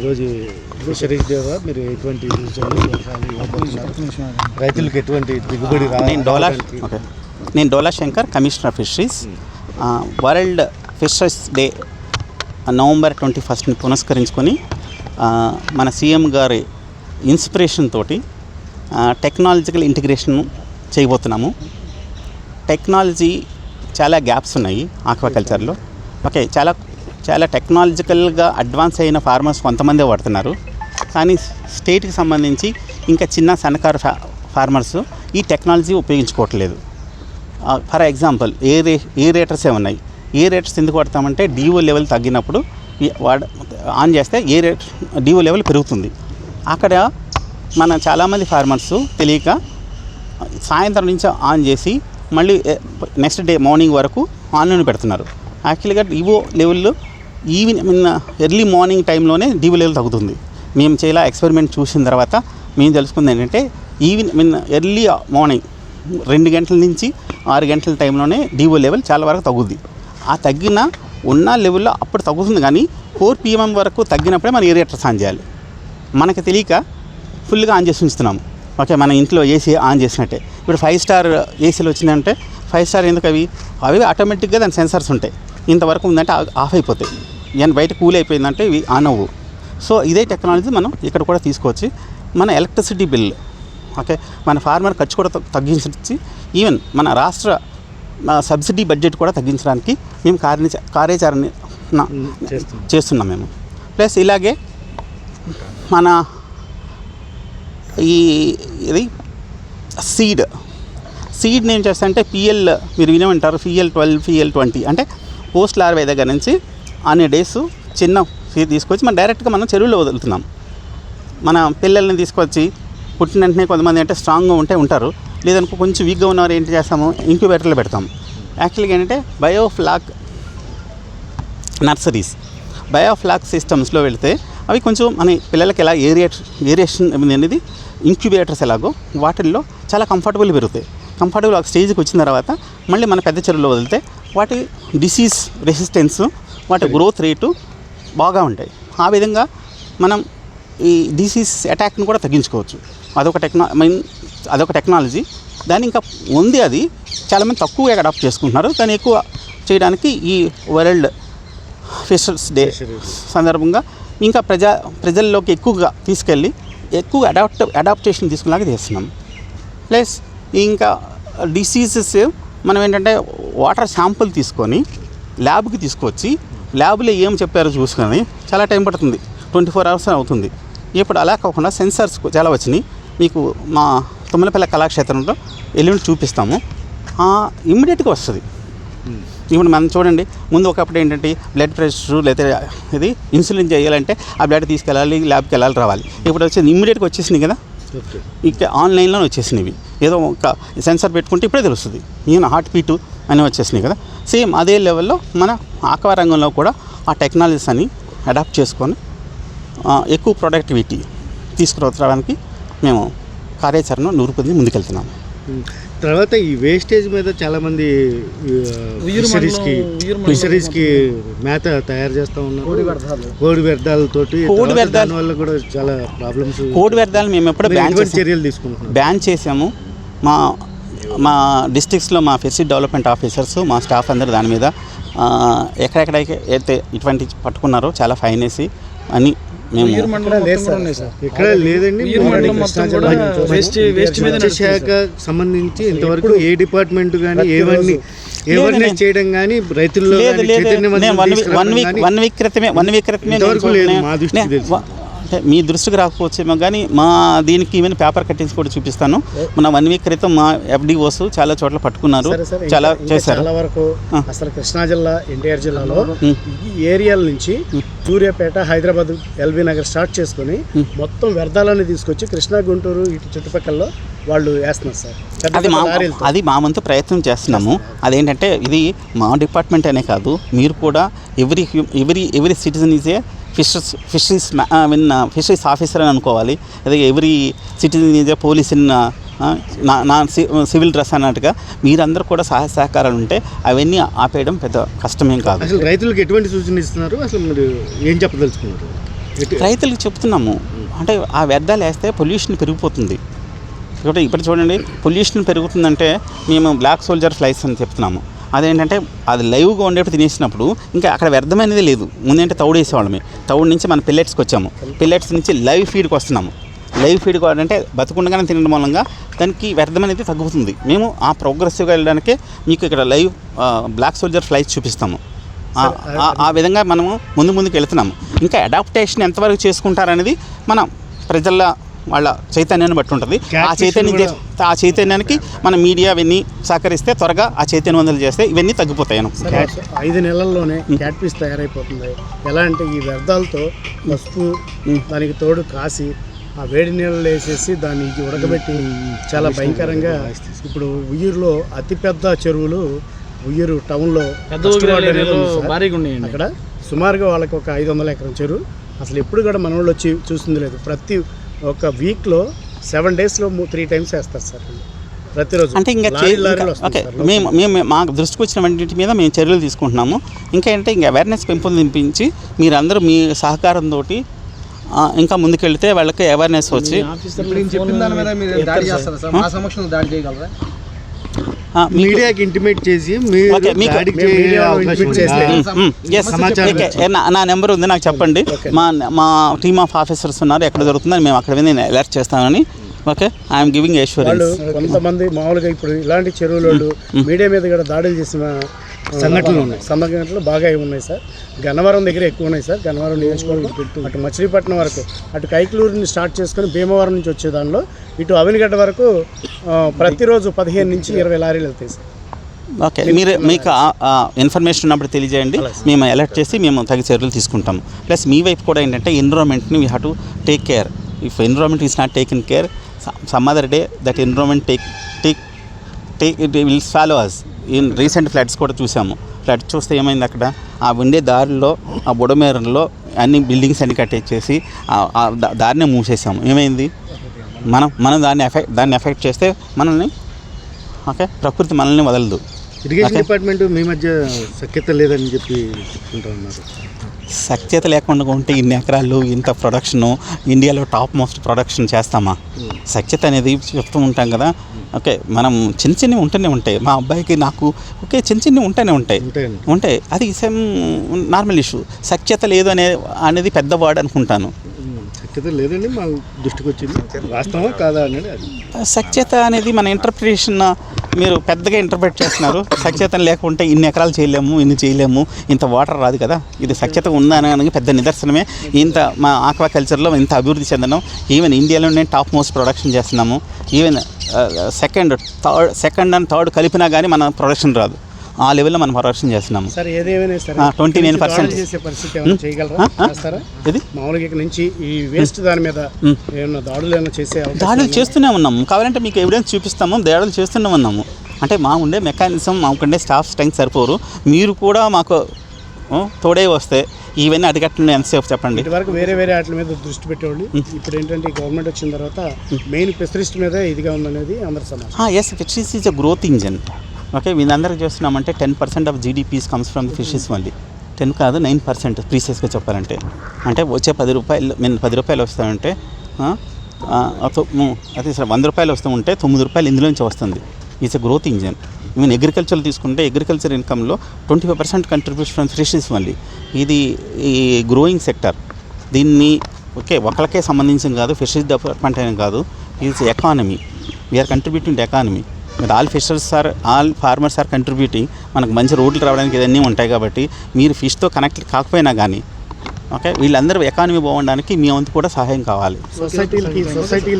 ఈరోజు ఫిషరీస్ డేగా మీరు ఎటువంటి రైతులకు ఎటువంటి దిగుబడి నేను డోలా నేను Dola Shankar commissioner fisheries World Fisheries Day November twenty ఫస్ట్ని పురస్కరించుకొని ఆ, మన సీఎం గారి ఇన్స్పిరేషన్ తోటి టెక్నాలజికల్ ఇంటిగ్రేషన్ చేయబోతున్నాము. టెక్నాలజీ చాలా గ్యాప్స్ ఉన్నాయి ఆక్వాకల్చర్లో ఓకే చాలా చాలా టెక్నాలజికల్గా అడ్వాన్స్ అయిన ఫార్మర్స్ కొంతమందే వాడుతున్నారు. కానీ స్టేట్కి సంబంధించి ఇంకా చిన్న సన్నకారు ఫా ఫార్మర్స్ ఈ టెక్నాలజీ ఉపయోగించుకోవట్లేదు. ఫర్ ఎగ్జాంపుల్ ఏ రే ఏ రేటర్సే ఉన్నాయి ఏ రేటర్స్ ఎందుకు వాడతామంటే డిఓ లెవెల్ తగ్గినప్పుడు వాడ ఆన్ చేస్తే ఏ రేట్ డిఓ లెవెల్ పెరుగుతుంది. అక్కడ మన చాలామంది ఫార్మర్స్ తెలియక సాయంత్రం నుంచి ఆన్ చేసి మళ్ళీ నెక్స్ట్ డే మార్నింగ్ వరకు ఆన్లైన్ పెడుతున్నారు. యాక్చువల్గా డివో లెవెల్లో ఈవినింగ్ ఎర్లీ మార్నింగ్ టైంలోనే డివో లెవెల్ తగ్గుతుంది. మేము చేయాల ఎక్స్పెరిమెంట్ చూసిన తర్వాత మేము తెలుసుకుంది ఏంటంటే ఈవినింగ్ మీన్ ఎర్లీ మార్నింగ్ రెండు గంటల నుంచి ఆరు గంటల టైంలోనే డివో లెవెల్ చాలా వరకు తగ్గుద్ది. ఆ తగ్గిన ఉన్న లెవెల్లో అప్పుడు తగ్గుతుంది కానీ ఫోర్ పిఎంఎం వరకు తగ్గినప్పుడే మనం ఏరియేటర్స్ ఆన్ చేయాలి. మనకి తెలియక ఫుల్గా ఆన్ చేసి ఉంచుతున్నాము. ఓకే మన ఇంట్లో ఏసీ ఆన్ చేసినట్టే. ఇప్పుడు ఫైవ్ స్టార్ ఏసీలు వచ్చినాయంటే ఫైవ్ స్టార్ ఎందుకు అవి అవి ఆటోమేటిక్గా దాని సెన్సార్స్ ఉంటాయి. ఇంతవరకు ఉందంటే ఆఫ్ అయిపోతాయి. ఈయన బయట కూల్ అయిపోయిందంటే ఇవి ఆన్ అవ్వు. సో ఇదే టెక్నాలజీ మనం ఇక్కడ కూడా తీసుకోవచ్చు. మన ఎలక్ట్రిసిటీ బిల్ ఓకే? మన ఫార్మర్ ఖర్చు కూడా తగ్- తగ్గించి ఈవెన్ మన రాష్ట్ర సబ్సిడీ బడ్జెట్ కూడా తగ్గించడానికి మేము కార్య కార్యాచరణ చేస్తున్నాం. మేము. ప్లస్ ఇలాగే మన ఈ ఇది సీడ్ సీడ్ నేను చేస్తా అంటే పిఎల్ మీరు వినే ఉంటారు పిఎల్ ట్వెల్వ్ పిఎల్ ట్వంటీ అంటే పోస్ట్ లార్వే దగ్గర నుంచి అన్ని డేస్ చిన్న సీడ్ తీసుకొచ్చి మనం డైరెక్ట్గా మనం చెరువులో వదులుతున్నాం. మన పిల్లల్ని తీసుకొచ్చి పుట్టిన వెంటనే కొంతమంది అంటే స్ట్రాంగ్గా ఉంటే ఉంటారు. లేదనుకో కొంచెం వీక్గా ఉన్నవారు ఏంటి చేస్తాము? ఇంక్యుబేటర్లో పెడతాం. యాక్చువల్గా ఏంటంటే బయోఫ్లాక్ నర్సరీస్ బయోఫ్లాక్ సిస్టమ్స్లో వెళితే అవి కొంచెం మన పిల్లలకి ఎలా ఏరియేట్ ఏరియేషన్ అనేది ఇంక్యుబేటర్స్ ఎలాగో వాటిల్లో చాలా కంఫర్టబుల్ పెరుగుతాయి. కంఫర్టబుల్ ఒక స్టేజ్కి వచ్చిన తర్వాత మళ్ళీ మన పెద్ద చెరువులో వదిలితే వాటి డిసీజ్ రెసిస్టెన్స్ వాటి గ్రోత్ రేటు బాగా ఉంటాయి. ఆ విధంగా మనం ఈ డిసీజ్ అటాక్ని కూడా తగ్గించుకోవచ్చు. అదొక టెక్నా మీన్ అదొక టెక్నాలజీ దాన్ని ఇంకా ఉంది అది. చాలామంది తక్కువ అడాప్ట్ చేసుకుంటున్నారు. కానీ ఎక్కువ చేయడానికి ఈ వరల్డ్ ఫిషర్స్ డే. సందర్భంగా ఇంకా ప్రజా ప్రజల్లోకి ఎక్కువగా తీసుకెళ్ళి ఎక్కువ అడాప్ట్ అడాప్టేషన్ తీసుకునేలాగా చేస్తున్నాం. ప్లస్ ఇంకా డిసీజెస్ మనం ఏంటంటే వాటర్ శాంపుల్ తీసుకొని ల్యాబ్కి తీసుకొచ్చి ల్యాబ్లో ఏం చెప్పారో చూసుకొని చాలా టైం పడుతుంది. ట్వంటీ ఫోర్ అవర్స్ అవుతుంది. ఇప్పుడు అలా కాకుండా సెన్సార్స్ చాలా వచ్చినాయి. మీకు మా తుమ్మలపల్లి కళాక్షేత్రంలో ఎల్లుండి చూపిస్తాము. ఇమ్మీడియట్గా వస్తుంది. ఇప్పుడు మనం చూడండి ముందు ఒకప్పుడు ఏంటంటే బ్లడ్ ప్రెషర్ లేదా ఇది ఇన్సులిన్ చేయాలంటే ఆ బ్లడ్ తీసుకెళ్ళాలి ల్యాబ్కి వెళ్ళాలి రావాలి. ఇప్పుడు వచ్చేది ఇమ్మీడియట్గా వచ్చేసింది కదా. ఇక ఆన్లైన్లో వచ్చేసినవి. ఏదో ఒక సెన్సార్ పెట్టుకుంటే ఇప్పుడే తెలుస్తుంది. ఈయన హార్ట్ బీటు అని వచ్చేసినాయి కదా. సేమ్ అదే లెవెల్లో మన ఆక్వా రంగంలో కూడా ఆ టెక్నాలజీస్ అని అడాప్ట్ చేసుకొని ఎక్కువ ప్రొడక్టివిటీ తీసుకురావడానికి మేము కార్యాచరణ నూరుపొంది ముందుకెళ్తున్నాము. తర్వాత ఈ వేస్టేజ్ మీద చాలా మంది ఉయ్యూరు ఫిషరీస్కి మేత తయారు చేస్తా ఉన్నారు. కోడి వ్యర్థాలతోటి కోడి వ్యర్థాలు- దానివల్ల కూడా చాలా ప్రాబ్లమ్స్ కోడి వ్యర్థాలు మేము ఎప్పుడో బ్యాన్ చర్యలు తీసుకుంటున్నారు బ్యాన్ చేసాము. మా మా డిస్ట్రిక్ట్స్లో మా ఫెసిలిటీ డెవలప్మెంట్ ఆఫీసర్స్ మా స్టాఫ్ అందరూ దాని మీద ఎక్కడెక్కడైతే అయితే ఇటువంటి పట్టుకున్నారో చాలా ఫైన్ వేసి అని ఇక్కడ లేదండి శాఖ సంబంధించి ఇంతవరకు ఏ డిపార్ట్మెంట్ కానీ ఏవన్నీ లేదు, చేయడం కానీ రైతుల్లో వన్ వీక్ వన్ వీక్ క్రితమే వన్ వీక్ క్రితమే లేదు, మా. వ- అంటే మీ దృష్టికి రాకపోవచ్చేమో కానీ మా దీనికి ఈవెన్ పేపర్ కట్టించి కూడా చూపిస్తాను. మన వన్ వీక్ క్రితం మా ఎఫ్డిఓస్ చాలా చోట్ల పట్టుకున్నారు. చాలా చేశారు. చాలా వరకు. అసలు కృష్ణా జిల్లా ఎన్టీఆర్ జిల్లాలో. ఈ ఏరియాల నుంచి సూర్యాపేట హైదరాబాద్ ఎల్బీ నగర్ స్టార్ట్ చేసుకొని మొత్తం వ్యర్థాలని తీసుకొచ్చి కృష్ణా గుంటూరు ఇటు చుట్టుపక్కల వాళ్ళు వేస్తున్నారు సార్. అది మా. అది మా వంతు ప్రయత్నం చేస్తున్నాము. అదేంటంటే ఇది మా డిపార్ట్మెంట్ అనే కాదు. మీరు కూడా every every every citizen is a fishers fisheries I mean fisheries officer అని అనుకోవాలి. అదే every citizen is a police in నా నా సివిల్ డ్రెస్ అన్నట్టుగా మీరందరూ కూడా సహాయ సహకారాలు ఉంటే అవన్నీ ఆపేయడం పెద్ద కష్టమేం కాదు. అసలు రైతులకు ఎటువంటి సూచన ఇస్తున్నారు? అసలు మీరు ఏం చెప్పదలుచుకున్నారు? రైతులకు చెప్తున్నాము. అంటే ఆ వ్యర్థాలు వేస్తే పొల్యూషన్ పెరిగిపోతుంది. కాబట్టి ఇప్పుడు చూడండి పొల్యూషన్ పెరుగుతుందంటే మేము బ్లాక్ సోల్జర్ ఫ్లైస్ అని చెప్తున్నాము. అదేంటంటే అది లైవ్గా ఉండేప్పుడు తినేసినప్పుడు ఇంకా అక్కడ వ్యర్థమైనది లేదు. ముందంటే తౌడు వేసేవాళ్ళమే. తౌడు నుంచి మన పిల్లెట్స్కి వచ్చాము. పిల్లెట్స్ నుంచి లైవ్ ఫీడ్కి వస్తున్నాము. లైవ్ ఫీడ్ అంటే బతుకుండగానే తినడం మూలంగా దానికి వ్యర్థం అనేది తగ్గుతుంది. మేము ఆ ప్రోగ్రెసివ్గా వెళ్ళడానికి మీకు ఇక్కడ లైవ్ బ్లాక్ సోల్జర్ ఫ్లైట్స్ చూపిస్తాము. ఆ- విధంగా మనము ముందు ముందుకు వెళ్తున్నాము. ఇంకా అడాప్టేషన్ ఎంతవరకు చేసుకుంటారనేది మన ప్రజల వాళ్ళ చైతన్యాన్ని బట్టి ఉంటుంది. ఆ చైతన్యం ఆ చైతన్యానికి మన మీడియా ఇవన్నీ సహకరిస్తే త్వరగా ఆ చైతన్యవంతులు చేస్తే ఇవన్నీ తగ్గిపోతాయి ఐదు నెలల్లోనే క్యాట్ పీస్ తయారైపోతుంది. ఎలా అంటే ఈ వ్యర్థాలతో పసుపు దానికి తోడు కాసి ఆ వేడి నీళ్ళలో వేసేసి దాన్ని ఉడకబెట్టి చాలా భయంకరంగా ఇప్పుడు ఉయ్యూరులో అతిపెద్ద చెరువులు ఉయ్యూరు టౌన్లో అక్కడ సుమారుగా వాళ్ళకి ఒక ఐదు వందల ఎకరం చెరువు. అసలు ఎప్పుడు కూడా మన వాళ్ళు వచ్చి చూస్తుంది లేదు. ప్రతి ఒక వీక్లో సెవెన్ డేస్లో త్రీ టైమ్స్ వేస్తారు సార్. ప్రతిరోజు. అంటే ఇంకా ఓకే మేము మేము మా దృష్టికి వచ్చిన వాటి మీద మేము చర్యలు తీసుకుంటున్నాము. ఇంకా అంటే ఇంకా అవేర్నెస్ పెంపొందించి మీరందరూ మీ సహకారంతో ఇంకా ముందుకెళ్తే వాళ్ళకి అవేర్నెస్ వచ్చి చెప్పిన దాని మీద మీరు దాడి. చేస్తారా సార్? మా సమక్షంలో దాడి చేయగలరా? మీకు- మీడియాకి ఇంటిమేట్ చేసి నా- నా నెంబర్ ఉంది నాకు చెప్పండి. మా మా టీమ్ ఆఫ్ ఆఫీసర్స్ ఉన్నారు ఎక్కడ జరుగుతుందని మేము అక్కడ నేను అలర్ట్ చేస్తానని ఓకే ఐఎమ్ గివింగ్ ఎష్యూరెన్స్ కొంతమంది మామూలుగా ఇప్పుడు ఇలాంటి చెరువుల మీడియా మీద కూడా దాడులు చేసిన సంఘటనలు ఉన్నాయి. సంఘటనలు బాగా ఉన్నాయి సార్? గన్నవరం దగ్గర ఎక్కువ ఉన్నాయి సార్. గన్నవరం నియోజకవర్గం అటు మచిలీపట్నం వరకు అటు కైకలూరుని స్టార్ట్ చేసుకొని భీమవరం నుంచి వచ్చే దానిలో ఇటు అవినిగడ్డ వరకు ప్రతిరోజు పదిహేను నుంచి ఇరవై లారీలు వెళ్తాయి సార్. ఓకే మీరు మీకు ఇన్ఫర్మేషన్ ఉన్నప్పుడు తెలియజేయండి. మేము అలర్ట్ చేసి మేము తగిన చర్యలు తీసుకుంటాము ప్లస్ మీ వైపు కూడా ఏంటంటే ఎన్విరాన్మెంట్ని we have to take care if environment is not taken care some other day that environment take take take it will follow us in recent floods కూడా చూసాము. ఫ్లడ్ చూస్తే ఏమైంది అక్కడ? ఆ ఉండే దారిలో ఆ బుడమేరంలో అన్ని బిల్డింగ్స్ అన్ని కట్టేసేసి ఆ- దారినే మూసేసాము. ఏమైంది? మనం మనం దాన్ని ఎఫెక్ట్ దాన్ని ఎఫెక్ట్ చేస్తే మనల్ని ఓకే ప్రకృతి మనల్ని వదలదు. ఇరిగేషన్. డిపార్ట్మెంట్ మీ మధ్య సఖ్యత లేదని చెప్పి చెప్పుకుంటా ఉన్నారు. సఖ్యత లేకుండా ఉంటే ఇన్ని ఎకరాలు ఇంత ప్రొడక్షను ఇండియాలో టాప్ మోస్ట్ ప్రొడక్షన్ చేస్తామా? సఖ్యత అనేది చెప్తూ ఉంటాం కదా. ఓకే మనం చిన్న చిన్నవి ఉంటూనే ఉంటాయి. మా అబ్బాయికి నాకు ఓకే చిన్న చిన్నవి ఉంటూనే ఉంటాయి. ఉంటాయి. అది సేమ్ నార్మల్ ఇష్యూ సఖ్యత లేదు అనే అనేది పెద్ద వర్డ్ అనుకుంటాను సఖ్యత లేదండి మా దృష్టికి వచ్చింది. వాస్తవం కాదా అనేది అది? సఖ్యత అనేది మన ఇంటర్ప్రిటేషన్ మీరు పెద్దగా ఇంటర్ప్రెట్ చేస్తున్నారు. సచేతన లేకుంటే ఇన్ని ఎకరాలు చేయలేము ఇన్ని చేయలేము ఇంత వాటర్ రాదు కదా. ఇది సఖ్యత ఉందనడానికి పెద్ద నిదర్శనమే. ఇంత మా ఆక్వాకల్చర్లో ఇంత అభివృద్ధి చెందడం. ఈవెన్ ఇండియాలోనే టాప్ మోస్ట్ ప్రొడక్షన్ చేస్తున్నాము. Even second third second and third కలిపినా కానీ మన ప్రొడక్షన్ రాదు. ఆ లెవెల్లో మనం ప్రొడక్షన్ చేస్తున్నాము. సార్ ఏదేమైనా సరే 29% నుంచి దాడులు చేసే పరిస్థితి ఏమైనా ఇది మామూలుగా ఇక్కడ నుంచి ఈ వేస్ట్ దాని మీద ఏమన్నా దాడులు ఏమైనా చేసే దాడులు? చేస్తూనే ఉన్నాము. కావాలంటే మీకు ఎవిడెన్స్ చూపిస్తాము. దాడులు చేస్తూనే ఉన్నాము. అంటే మా ఉండే మెకానిజం మాకుండే స్టాఫ్ స్ట్రెంగ్త్ సరిపోరు. మీరు కూడా మాకు తోడే వస్తే ఇవన్నీ అడిగట్లను ఎంతసేపు చెప్పండి. ఇటువరకు వేరే వేరే వాటి మీద దృష్టి పెట్టేవాళ్ళు. ఇప్పుడు ఏంటంటే గవర్నమెంట్ వచ్చిన తర్వాత మెయిన్ స్పెషలిస్ట్ మీద ఇదిగా ఉందనేది అందరి as fishes is a growth engine okay వీళ్ళందరికీ చేస్తున్నామంటే ten percent of GDPs comes from fishes only ten కాదు నైన్ పర్సెంట్ ప్రీసెస్గా చెప్పాలంటే. అంటే వచ్చే పది రూపాయలు మేము పది రూపాయలు వస్తామంటే అదే సార్ వంద రూపాయలు వస్తూ ఉంటే తొమ్మిది రూపాయలు ఇందులోంచి వస్తుంది. Is a growth engine even agriculture తీసుకుంటే agriculture ఇన్కంలో twenty five percent contribution from fishes మళ్ళీ ఇది ఈ గ్రోయింగ్ సెక్టర్ దీన్ని ఓకే ఒకరికే సంబంధించిన కాదు ఫిషరీస్ డిపార్ట్మెంట్ అని కాదు is economy we are contributing economy మీరు all fishers are all farmers are contributing మనకు మంచి రోడ్లు రావడానికి ఇవన్నీ ఉంటాయి కాబట్టి మీరు ఫిష్తో కనెక్ట్ కాకపోయినా కానీ ఓకే? వీళ్ళందరూ ఎకానమీ బాగుండడానికి మీ వంతు కూడా సహాయం కావాలి. సొసైటీ